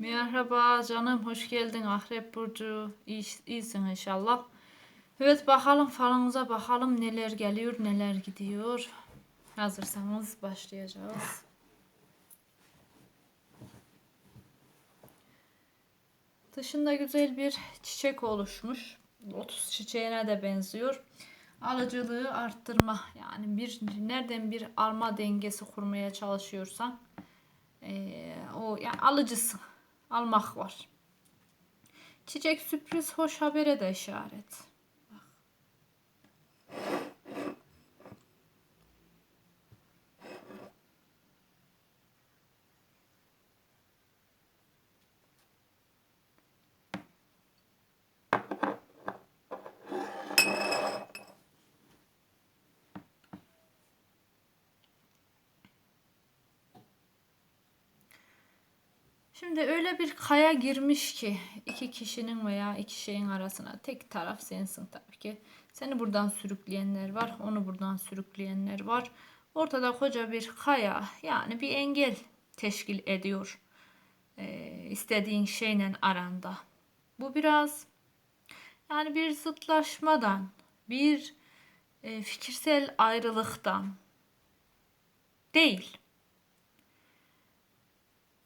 Merhaba canım, hoş geldin Akrep Burcu. İyi, iyisin inşallah. Evet bakalım falınıza bakalım neler geliyor, neler gidiyor. Hazırsanız başlayacağız. Dışında güzel bir çiçek oluşmuş. Lotus çiçeğine de benziyor. Alıcılığı arttırma yani bir nereden bir alma dengesi kurmaya çalışıyorsan eee, o yani alıcısın almak var. Çiçek sürpriz hoş habere de işaret. Şimdi öyle bir kaya girmiş ki iki kişinin veya iki şeyin arasına tek taraf sensin tabii ki. Seni buradan sürükleyenler var, onu buradan sürükleyenler var. Ortada koca bir kaya yani bir engel teşkil ediyor ee, istediğin şeyle aranda. Bu biraz yani bir zıtlaşmadan, bir e, fikirsel ayrılıktan değil.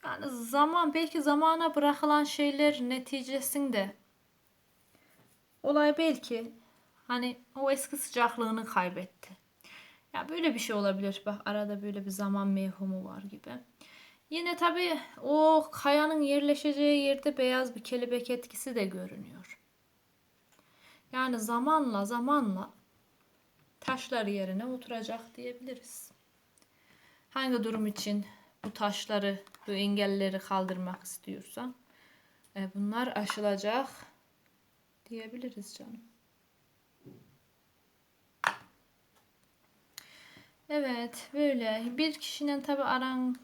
Yani zaman belki zamana bırakılan şeyler neticesinde olay belki hani o eski sıcaklığını kaybetti. Ya böyle bir şey olabilir. Bak arada böyle bir zaman mevhumu var gibi. Yine tabii o kayanın yerleşeceği yerde beyaz bir kelebek etkisi de görünüyor. Yani zamanla zamanla taşlar yerine oturacak diyebiliriz. Hangi durum için bu taşları, bu engelleri kaldırmak istiyorsan e, bunlar aşılacak diyebiliriz canım. Evet böyle bir kişinin tabi aran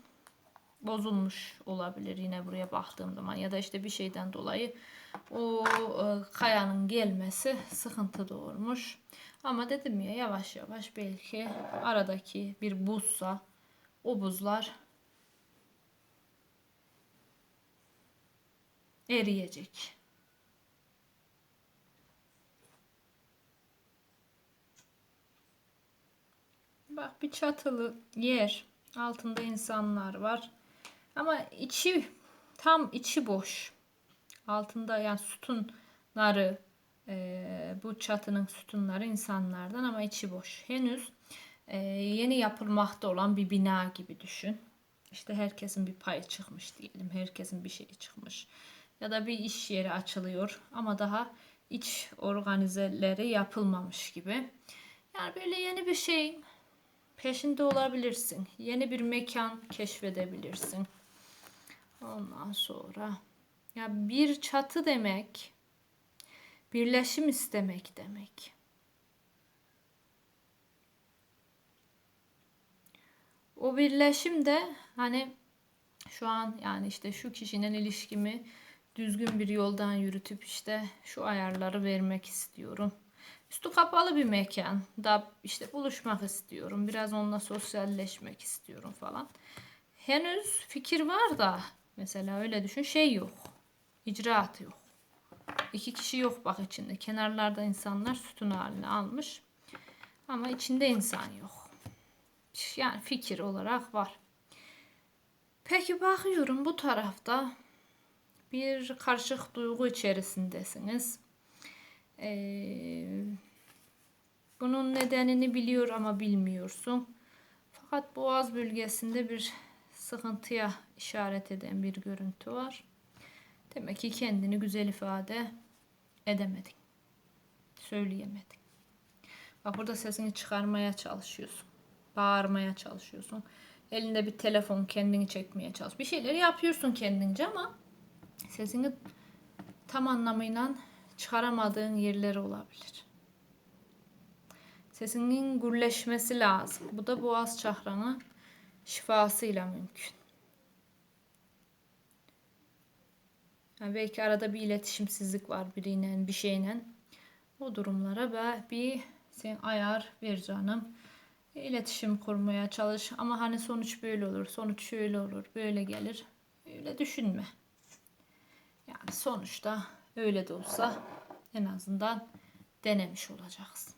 bozulmuş olabilir yine buraya baktığım zaman ya da işte bir şeyden dolayı o e, kayanın gelmesi sıkıntı doğurmuş. Ama dedim ya yavaş yavaş belki aradaki bir buzsa o buzlar eriyecek. Bak bir çatılı yer. Altında insanlar var. Ama içi tam içi boş. Altında yani sütunları e, bu çatının sütunları insanlardan ama içi boş. Henüz e, yeni yapılmakta olan bir bina gibi düşün. İşte herkesin bir payı çıkmış diyelim. Herkesin bir şeyi çıkmış ya da bir iş yeri açılıyor ama daha iç organizeleri yapılmamış gibi. Yani böyle yeni bir şey peşinde olabilirsin. Yeni bir mekan keşfedebilirsin. Ondan sonra ya bir çatı demek birleşim istemek demek. O birleşim de hani şu an yani işte şu kişinin ilişkimi düzgün bir yoldan yürütüp işte şu ayarları vermek istiyorum. Üstü kapalı bir mekan da işte buluşmak istiyorum. Biraz onunla sosyalleşmek istiyorum falan. Henüz fikir var da mesela öyle düşün şey yok. İcraat yok. İki kişi yok bak içinde. Kenarlarda insanlar sütun haline almış. Ama içinde insan yok. Yani fikir olarak var. Peki bakıyorum bu tarafta bir karışık duygu içerisindesiniz. Ee, bunun nedenini biliyor ama bilmiyorsun. Fakat boğaz bölgesinde bir sıkıntıya işaret eden bir görüntü var. Demek ki kendini güzel ifade edemedin. Söyleyemedin. Bak burada sesini çıkarmaya çalışıyorsun. Bağırmaya çalışıyorsun. Elinde bir telefon kendini çekmeye çalış. Bir şeyler yapıyorsun kendince ama sesini tam anlamıyla çıkaramadığın yerler olabilir. Sesinin gürleşmesi lazım. Bu da boğaz çakranı şifasıyla mümkün. Yani belki arada bir iletişimsizlik var biriyle, bir şeyle. O durumlara ve bir sen ayar ver canım. İletişim kurmaya çalış ama hani sonuç böyle olur, sonuç şöyle olur, böyle gelir. Öyle düşünme. Yani sonuçta öyle de olsa en azından denemiş olacaksın.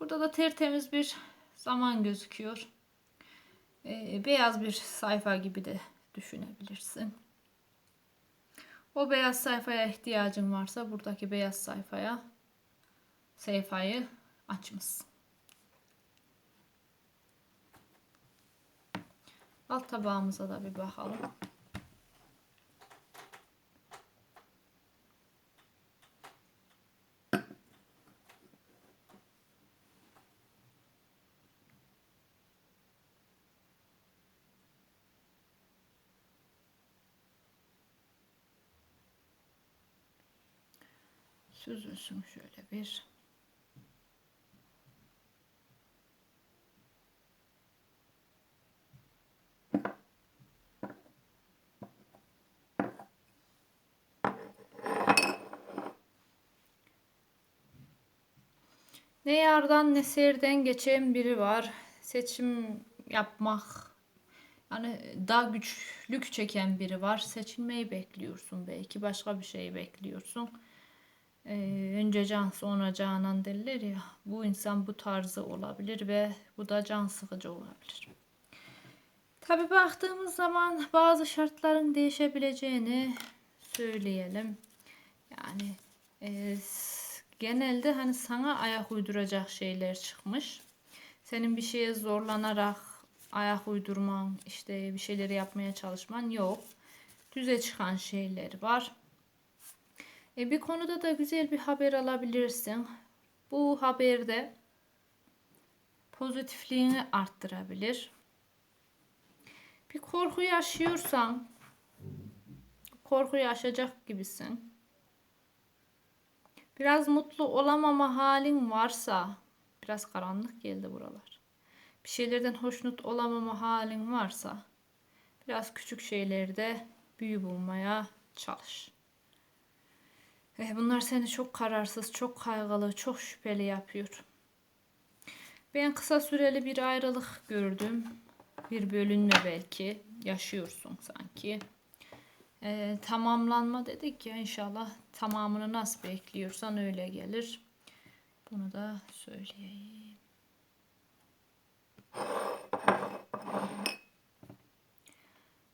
Burada da tertemiz bir zaman gözüküyor. Ee, beyaz bir sayfa gibi de düşünebilirsin. O beyaz sayfaya ihtiyacın varsa buradaki beyaz sayfaya sayfayı açmışsın. Alt tabağımıza da bir bakalım. Süzülsün şöyle bir. Ne yardan ne serden geçen biri var. Seçim yapmak yani daha güçlük çeken biri var. Seçilmeyi bekliyorsun belki. Başka bir şeyi bekliyorsun. Ee, önce can sonra canan derler ya. Bu insan bu tarzı olabilir ve bu da can sıkıcı olabilir. Tabi baktığımız zaman bazı şartların değişebileceğini söyleyelim. Yani e, genelde hani sana ayak uyduracak şeyler çıkmış. Senin bir şeye zorlanarak ayak uydurman, işte bir şeyleri yapmaya çalışman yok. Düze çıkan şeyler var. E, bir konuda da güzel bir haber alabilirsin. Bu haberde pozitifliğini arttırabilir. Bir korku yaşıyorsan korku yaşayacak gibisin. Biraz mutlu olamama halin varsa biraz karanlık geldi buralar. Bir şeylerden hoşnut olamama halin varsa biraz küçük şeylerde büyü bulmaya çalış. E, bunlar seni çok kararsız, çok kaygılı, çok şüpheli yapıyor. Ben kısa süreli bir ayrılık gördüm. Bir bölünme belki yaşıyorsun sanki. Ee, tamamlanma dedik ya inşallah tamamını nasıl bekliyorsan öyle gelir. Bunu da söyleyeyim.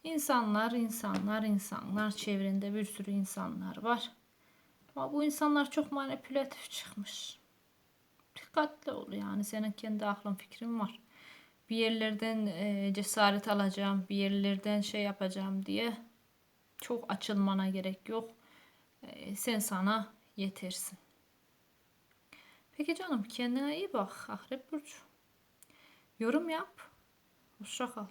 İnsanlar, insanlar, insanlar. Çevrende bir sürü insanlar var. Ama bu insanlar çok manipülatif çıkmış. Dikkatli ol yani senin kendi aklın fikrin var. Bir yerlerden e, cesaret alacağım, bir yerlerden şey yapacağım diye çok açılmana gerek yok. E, sen sana yetersin. Peki canım kendine iyi bak Akrep Burcu. Yorum yap. Hoşça kal.